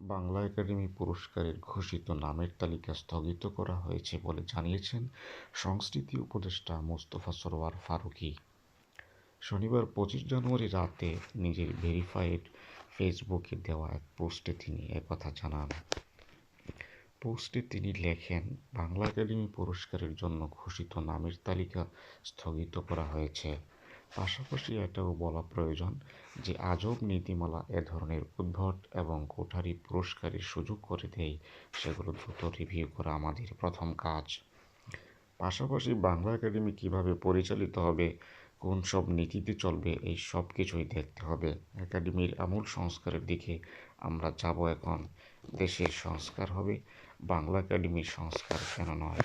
Bangla academy পুরস্কারের ঘোষিত নামের তালিকা স্থগিত করা হয়েছে বলে জানিয়েছেন সংস্কৃতি উপদেষ্টা মোস্তফা সরোয়ার ফারুকী। শনিবার পঁচিশ জানুয়ারি রাতে নিজের ভেরিফাইড ফেসবুকে দেওয়া এক পোস্টে তিনি একথা জানান। পোস্টে তিনি লেখেন, বাংলা একাডেমি পুরস্কারের জন্য ঘোষিত নামের তালিকা স্থগিত করা হয়েছে। পাশাপাশি এটাও বলা প্রয়োজন যে আজব নীতিমালা এ ধরনের উদ্ভট এবং কোঠারি পুরস্কারের সুযোগ করে দেয় সেগুলো দ্রুত রিভিউ করা আমাদের প্রথম কাজ। পাশাপাশি বাংলা একাডেমি কীভাবে পরিচালিত হবে, কোন সব নীতিতে চলবে, এই সব কিছুই দেখতে হবে। একাডেমির আমূল সংস্কারের দিকে আমরা যাব এখন। দেশের সংস্কার হবে, বাংলা একাডেমির সংস্কার কেন নয়?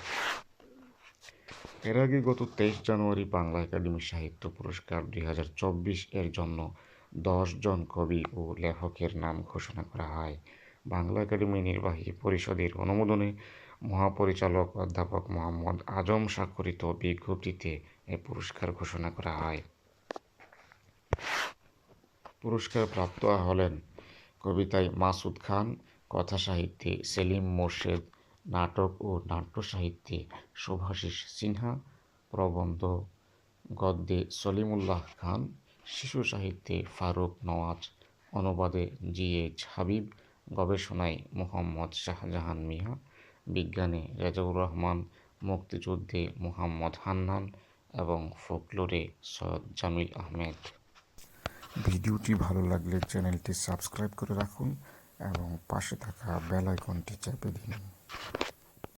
এর আগে গত তেইশ জানুয়ারি বাংলা একাডেমি সাহিত্য পুরস্কার দুই হাজার চব্বিশ এর জন্য দশ জন কবি ও লেখকের নাম ঘোষণা করা হয়। বাংলা একাডেমি নির্বাহী পরিষদের অনুমোদনে মহাপরিচালক অধ্যাপক মোহাম্মদ আজম স্বাক্ষরিত বিজ্ঞপ্তিতে এ পুরস্কার ঘোষণা করা হয়। পুরস্কার প্রাপ্ত হলেন কবিতায় মাসুদ খান কথা সাহিত্যে সেলিম মোর্শেদ নাটক ও নাট্য সাহিত্যে শুভাশিস সিনহা, প্রবন্ধ গদ্যে সলিমুল্লাহ খান, শিশু সাহিত্যে ফারুক নওয়াজ, অনুবাদে জি এইচ হাবিব, গবেষণায় মোহাম্মদ শাহজাহান মিয়া, বিজ্ঞানে রেজাউর রহমান, মুক্তিযুদ্ধে মোহাম্মদ হান্নান এবং ফোকলোরে সৈয়দ জামিল আহমেদ। ভিডিওটি ভালো লাগলে চ্যানেলটি সাবস্ক্রাইব করে রাখুন এবং পাশে থাকা বেল আইকনটি চেপে দিন।